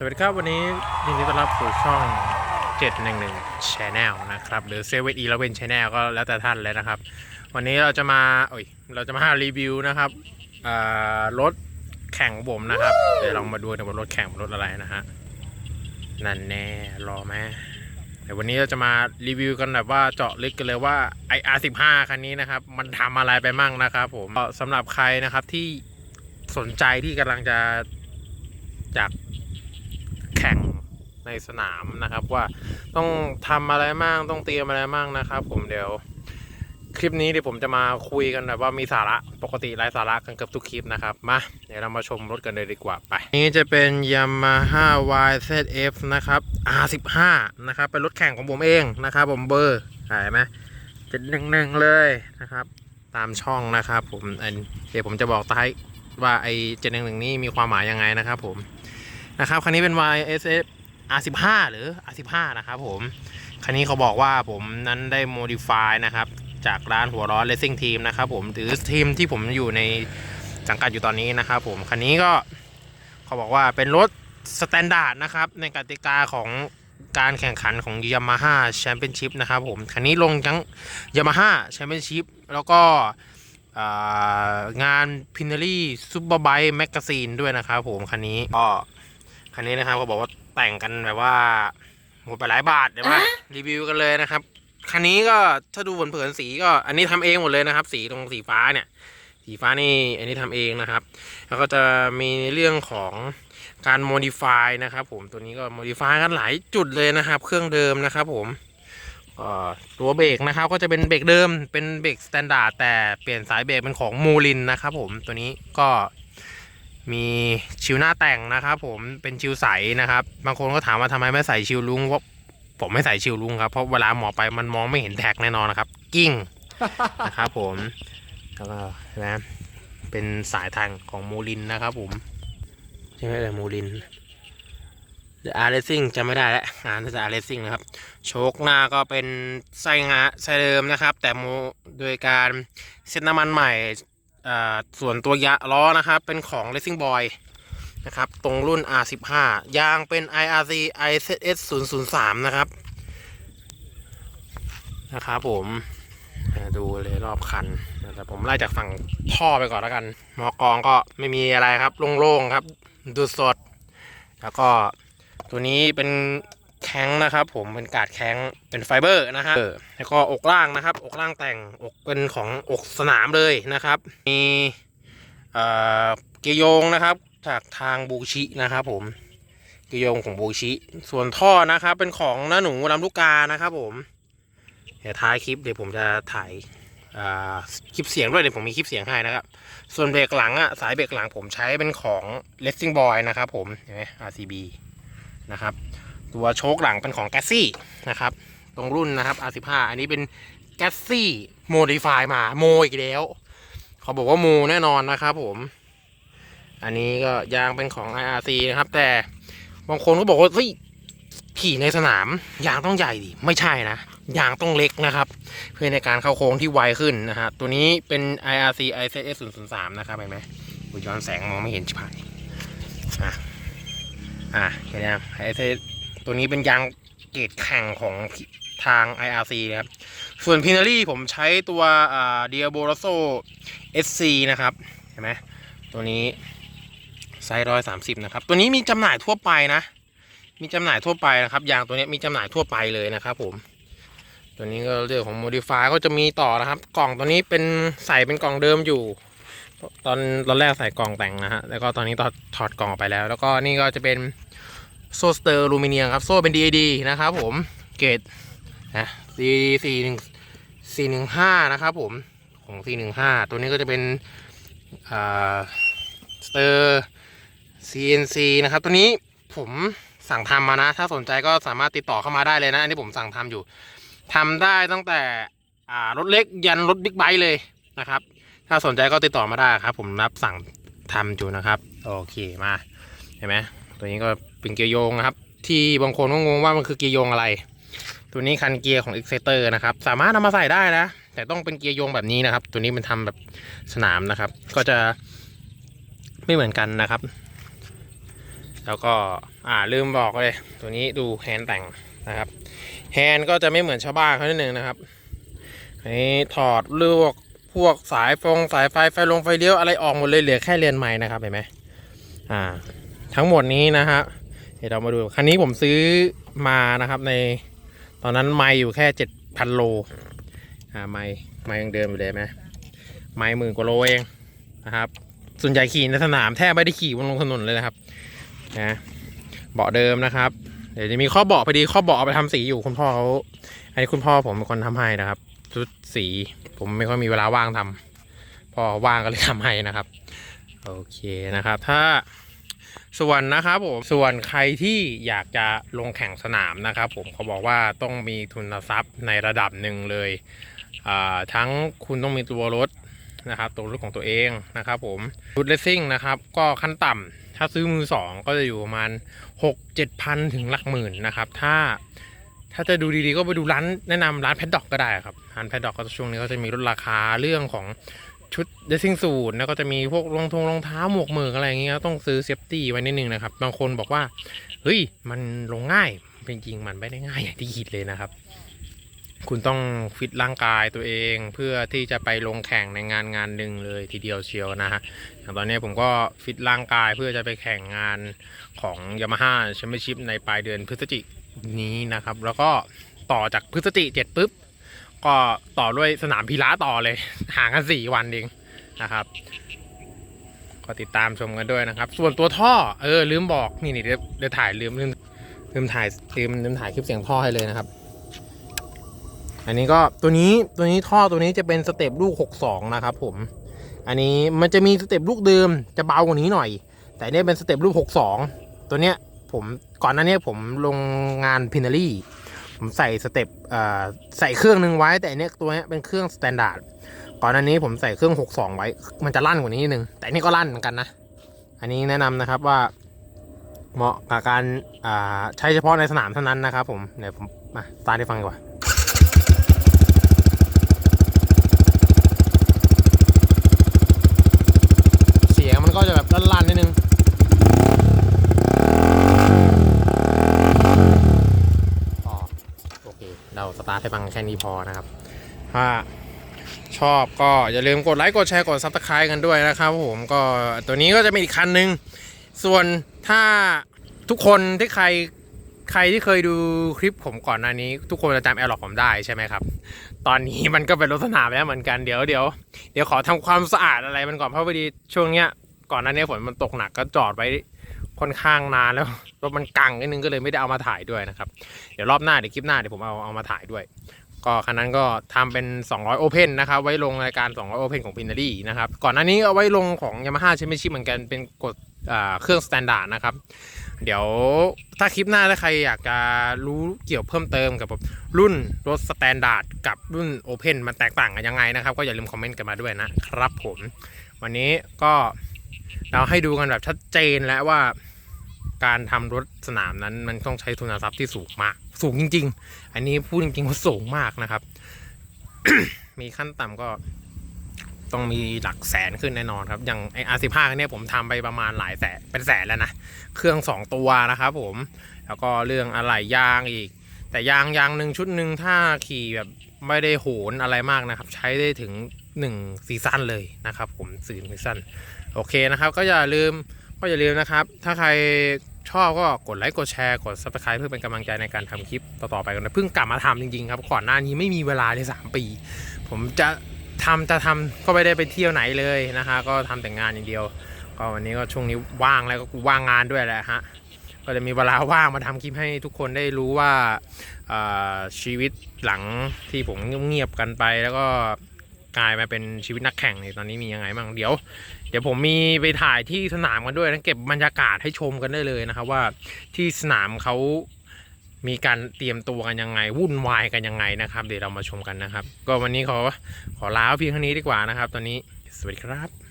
สวัสดีครับ วันนี้ยินดีต้อนรับสู่ช่อง 711 Channel นะครับ หรือ7 e 1 1 Channel ก็แล้วแต่ท่านเลยนะครับ วันนี้เราจะมาโอ้ยเราจะมารีวิวนะครับรถแข่งของผมนะครับ เดี๋ยวลองมาดูกันว่ารถแข่งรถอะไรนะฮะนั่นแน่รอไหมเดี๋ยววันนี้เราจะมารีวิวกันแบบว่าเจาะลึกกันเลยว่า IR15 คันนี้นะครับ มันทำอะไรไปมั่งนะครับผมสำหรับใครนะครับที่สนใจที่กำลังจะจาก ในสนามนะครับ ว่าต้องทำอะไรมั่งต้องเตรียมอะไรมั่งนะครับ ผมเดี๋ยวคลิปนี้เดี๋ยวผมจะมาคุยกันแบบว่ามีสาระปกติไร้สาระกันเกือบทุกคลิปนะครับมาเดี๋ยวเรามาชมรถกันเลยดีกว่าไป นี่จะเป็น Yamaha YZF นะครับ R15 นะครับเป็นรถแข่งของผมเองนะครับ ผมเบอร์เห็นไหมเจ็ดหนึ่งหนึ่งเลยนะครับ ตามช่องนะครับ ผมเดี๋ยวผมจะบอกท้ายว่าไอ้เจ็ดหนึ่งหนึ่งนี่มีความหมายยังไงนะครับ ผมนะครับคันนี้เป็น YSF R15 หรือ R15 นะครับผม คันนี้เขาบอกว่าผมนั้นได้ modify นะครับ จากร้านหัวร้อน Racing Team นะครับผมหรือทีมที่ผมอยู่ในสังกัดอยู่ตอนนี้นะครับผม คันนี้ก็เขาบอกว่าเป็นรถสแตนดาร์ดนะครับ ในกติกาของการแข่งขันของ Yamaha Championship นะครับผม คันนี้ลงทั้ง Yamaha Championship แล้วก็อ่างาน p i n a r y Super Bike Magazine ด้วยนะครับผม คันนี้ก็คันนี้นะครับเขาบอกว่า แต่งกันแบบว่าหมดไปหลายบาทเดี๋ยวมารีวิวกันเลยนะครับคันนี้ก็ถ้าดูเผินๆสีก็อันนี้ทำเองหมดเลยนะครับ สีตรงสีฟ้าเนี่ย สีฟ้านี่อันนี้ทำเองนะครับ แล้วก็จะมีในเรื่องของการ modify นะครับ ผมตัวนี้ก็ modify กันหลายจุดเลยนะครับ เครื่องเดิมนะครับ ผมก็ตัวเบรกนะครับ ก็จะเป็นเบรกเดิมเป็นเบรกสแตนดาร์ดแต่เปลี่ยนสายเบรกเป็นของมูลินนะครับ ผมตัวนี้ก็ มีชิวหน้าแต่งนะครับ ผมเป็นชิวใสนะครับ บางคนก็ถามว่าทำไมไม่ใส่ชิวลุงว่าผมไม่ใส่ชิวลุงครับเพราะเวลาหมอไปมันมองไม่เห็นแท็กแน่นอนนะครับ กิ้งนะครับผมแล้วก็นะเป็นสายทางของมูลินนะครับ ผมใช่ไหมเลยมูลินหรืออาร์เรซิ่งจำไม่ได้แล้วอ่านภาษาอาร์เรซิ่งนะครับ โชคหน้าก็เป็นไส้งาไส้เดิมนะครับ แต่โมโดยการเซ็ตน้ำมันใหม่ ส่วนตัวยะล้อนะครับเป็นของ Racing Boy นะครับตรงรุ่น R15 ยางเป็น IRC IZS 003 นะครับ นะครับผมดูเลยรอบคันแต่ผมไล่จากฝั่งท่อไปก่อนแล้วกันหมอกองก็ไม่มีอะไรครับโล่งๆครับ ดูสด แล้วก็ตัวนี้เป็น แข้งนะครับ ผมเป็นกาดแข้งเป็นไฟเบอร์นะฮะแล้วก็อกล่างนะครับ อกล่างแต่งอกเป็นของอกสนามเลยนะครับ มีเกียร์โยงนะครับ จากทางบูชินะครับ ผมเกียร์ยงของบูชิ ส่วนท่อนะครับ เป็นของน้าหนูลำลูกกานะครับ ผมเดี๋ยวท้ายคลิปเดี๋ยวผมจะถ่ายคลิปเสียงด้วยเดี๋ยวผมมีคลิปเสียงให้นะครับ ส่วนเบรกหลังอะสายเบรกหลังผมใช้เป็นของ Racing Boy นะครับ ผมเห็นไหม RCB นะครับ ตัวโชคหลังเป็นของแกซี่นะครับ ตรงรุ่นนะครับ R15 อันนี้เป็นแกซี่โมดิฟายมาโมอีกแล้วเขาบอกว่าโมแน่นอนนะครับผม อันนี้ก็ยางเป็นของ IRC นะครับ แต่บางคนก็บอกว่าเฮ้ยขี่ในสนามยางต้องใหญ่ดิไม่ใช่นะยางต้องเล็กนะครับ เพื่อในการเข้าโค้งที่ไวขึ้นนะฮะตัวนี้เป็น IRC IZS 003นะครับเห็นไหมอุยย้อนแสงมองไม่เห็นชิบหายอะอะเห็นไหมไอเซ ตัวนี้เป็นยางเกรดแข่งของทาง IRC นะครับ ส่วนพินารี่ผมใช้ตัวอ่า Diaboloso SC นะครับ เห็นไหมตัวนี้ไซส์ร้อยสามสิบนะครับ ตัวนี้มีจำหน่ายทั่วไปนะ มีจำหน่ายทั่วไปนะครับ ยางตัวนี้มีจำหน่ายทั่วไปเลยนะครับผม ตัวนี้ก็เรื่องของ modify ก็จะมีต่อนะครับ กล่องตัวนี้เป็นใส่เป็นกล่องเดิมอยู่ ตอนตอนแรกใส่กล่องแต่งนะฮะ แล้วก็ตอนนี้ถอดถอดกล่องออกไปแล้ว แล้วก็นี่ก็จะเป็น โซสเตอร์ลูมิเนียมครับ โซ่เป็น DAD นะครับผม เกรดนะ D สี่หนึ่งสี่หนึ่งห้านะครับผม ของ415ตัวนี้ก็จะเป็นอ่าสเตอร์ CNC นะครับ ตัวนี้ผมสั่งทำมานะ ถ้าสนใจก็สามารถติดต่อเข้ามาได้เลยนะ อันนี้ผมสั่งทำอยู่ทำได้ตั้งแต่รถเล็กยันรถบิ๊กไบค์เลยนะครับ ถ้าสนใจก็ติดต่อมาได้ครับ ผมรับสั่งทำอยู่นะครับ โอเคมา เห็นไหมตัวนี้ก็ เป็นเกียร์โยงนะครับ ที่บางคนก็งงว่ามันคือเกียร์โยงอะไร ตัวนี้คันเกียร์ของ Exciter นะครับ สามารถนำมาใส่ได้นะ แต่ต้องเป็นเกียร์โยงแบบนี้นะครับ ตัวนี้มันทำแบบสนามนะครับ ก็จะไม่เหมือนกันนะครับ แล้วก็อ่าลืมบอกเลย ตัวนี้ดูแฮนด์แต่งนะครับแฮนด์ก็จะไม่เหมือนชาวบ้านเขานิดนึงนะครับอันนี้ถอดลวกพวกสายฟงสายไฟไฟลงไฟเลี้ยวอะไรออกหมดเลยเหลือแค่เรียนไม้นะครับเห็นไหมอ่า ทั้งหมดนี้นะฮะ เดี๋ยวเรามาดูคันนี้ผมซื้อมานะครับ ในตอนนั้นไม้อยู่แค่เจ็ดพันโลอ่าไม้ไม้ยังเดิมอยู่เลยไหมไม้หมื่นกว่าโลเองนะครับ ส่วนใหญ่ขี่ในสนามแทบไม่ได้ขี่บนลงถนนเลยนะครับนะเบาะเดิมนะครับ เดี๋ยวจะมีข้อเบาะพอดีข้อเบาะเอาไปทำสีอยู่คุณพ่อเขาอันนี้คุณพ่อผมเป็นคนทำให้นะครับชุดสีผมไม่ค่อยมีเวลาว่างทำพอว่างก็เลยทำให้นะครับ โอเคนะครับ ถ้า ส่วนนะครับผมส่วนใครที่อยากจะลงแข่งสนามนะครับผมเขาบอกว่าต้องมีทุนทรัพย์ในระดับหนึ่งเลยทั้งคุณต้องมีตัวรถนะครับตัวรถของตัวเองนะครับผมรถเลสซิ่งนะครับก็ขั้นต่ำถ้าซื้อมือสองก็จะอยู่ประมาณ 6 7พันถึงหลักหมื่นนะครับถ้าถ้าจะดูดีๆก็ไปดูร้านแนะนำร้านแพดด็อกก็ได้ครับร้านแพดด็อกก็ช่วงนี้ก็จะมีลดราคาเรื่องของ ชุดเลสซิ่งสูทแล้วก็จะมีพวกรองทงรองเท้าหมวกมืออะไรอย่างเงี้ยต้องซื้อเซฟตี้ไว้นิดนึงนะครับ บางคนบอกว่า เฮ้ย มันลงง่ายจริงๆมันไม่ได้ง่ายอย่างที่คิดเลยนะครับ คุณต้องฟิตร่างกายตัวเองเพื่อที่จะไปลงแข่งในงานงานหนึ่งเลยทีเดียวเชียวนะฮะตอนนี้ผมก็ฟิตร่างกายเพื่อจะไปแข่งงานของ Yamaha Championship ในปลายเดือนพฤศจิกนี้นะครับ แล้วก็ต่อจากพฤศจิเจ็ดปุ๊บ ก็ต่อด้วยสนามพีระต่อเลย ห่างกันสี่วันเองนะครับ ก็ติดตามชมกันด้วยนะครับ ส่วนตัวท่อเออลืมบอกนี่นี่เดี๋ยวเดี๋ยวถ่ายลืมลืมลืมถ่ายลืมลืมถ่ายคลิปเสียงท่อให้เลยนะครับ อันนี้ก็ตัวนี้ตัวนี้ท่อตัวนี้จะเป็นสเต็ปลูก 62 นะครับผม อันนี้มันจะมีสเต็ปลูกเดิมจะเบากว่านี้หน่อย แต่อันนี้เป็นสเต็ปลูก 62 ตัวเนี้ยผมก่อนหน้านี้ผมลงงานพินารี่ ผมใส่สเต็ปใส่เครื่องหนึ่งไว้แต่อันเนี้ยตัวนี้เป็นเครื่องสแตนดาร์ดก่อนหน้านี้ผมใส่เครื่อง 62 ไว้ มันจะลั่นกว่านี้นิดนึง แต่อันนี้ก็ลั่นเหมือนกันนะ อันนี้แนะนำนะครับว่าเหมาะกับการใช้เฉพาะในสนามเท่านั้นนะครับผม เดี๋ยวผมมาตาร์ทให้ฟังดีกว่าเสียงมันก็จะแบบลั่นๆนิดนึง อ๋อโอ เราสตาร์ทให้ฟังแค่นี้พอนะครับ ถ้าชอบก็อย่าลืมกดไลค์กดแชร์กดซับสไครต์กันด้วยนะครับผมก็ตัวนี้ก็จะมีอีกคันหนึ่งส่วนถ้าทุกคนที่ใครใครที่เคยดูคลิปผมก่อนหน้านี้ ทุกคนจะจำแอร์ล็อกผมได้ใช่ไหมครับ ตอนนี้มันก็เป็นรถสนามแล้วเหมือนกันเดี๋ยวเดี๋ยวเดี๋ยวขอทำความสะอาดอะไรมันก่อนเพราะพอดีช่วงเนี้ยก่อนหน้านี้ฝนมันตกหนักก็จอดไว้ ค่อนข้างนานแล้วรถมันกังนิดนึงก็เลยไม่ได้เอามาถ่ายด้วยนะครับ เดี๋ยวรอบหน้าเดี๋ยวคลิปหน้าเดี๋ยวผมเอาเอามาถ่ายด้วย ก็คันนั้นก็ทำเป็น 200 Open นะครับไว้ลงรายการ 200 Open ของ p i n a r y นะครับก่อนหน้านี้เอาไว้ลงของ Yamaha Championship เหมือนกันเป็นกฎอ่าเครื่อง Standard นะครับเดี๋ยวถ้าคลิปหน้าถ้าใครอยากจะรู้เกี่ยวเพิ่มเติมกับรุ่นรถ Standard กับรุ่น Open มันแตกต่างกันยังไงนะครับ ก็อย่าลืมคอมเมนต์กันมาด้วยนะครับผม วันนี้ก็ เราให้ดูกันแบบชัดเจนแล้วว่าการทำรถสนามนั้นมันต้องใช้ทุนทรัพย์ที่สูงมาก สูงจริง ๆ อันนี้พูดจริงๆว่าสูงมากนะครับ มีขั้นต่ำก็ต้องมีหลักแสนขึ้นแน่นอนครับ อย่างไออาร์สิบห้าเนี่ยผมทำไปประมาณหลายแสนเป็นแสนแล้วนะ เครื่องสองตัวนะครับผม แล้วก็เรื่องอะไหล่ยางอีก แต่ยางยางหนึ่งชุดหนึ่งถ้าขี่แบบไม่ได้โหนอะไรมากนะครับ ใช้ได้ถึง1ซีซั่นเลยนะครับผมสื่อซีซั่น โอเคนะครับ ก็อย่าลืมก็อย่าลืมนะครับ ถ้าใครชอบก็กดไลค์กดแชร์กด subscribe เพื่อเป็นกำลังใจในการทำคลิปต่อๆไปกันนะเพิ่งกลับมาทำจริงๆครับก่อนหน้านี้ไม่มีเวลาเลยสามปี ผมจะทำจะทำก็ไม่ได้ไปเที่ยวไหนเลยนะคะ ก็ทำแต่งานอย่างเดียว ก็วันนี้ก็ช่วงนี้ว่างแล้วก็ว่างงานด้วยแหละฮะก็จะมีเวลาว่างมาทำคลิปให้ทุกคนได้รู้ว่าชีวิตหลังที่ผมเงียบๆกันไปแล้วก็ กลายมาเป็นชีวิตนักแข่งในตอนนี้มียังไงบ้างเดี๋ยว เดี๋ยวผมมีไปถ่ายที่สนามกันด้วยนะเก็บบรรยากาศให้ชมกันได้เลยนะครับว่าที่สนามเขามีการเตรียมตัวกันยังไง วุ่นวายกันยังไงนะครับ เดี๋ยวเรามาชมกันนะครับ ก็วันนี้ขอขอลาเพียงเท่านี้ดีกว่านะครับ ตอนนี้สวัสดีครับ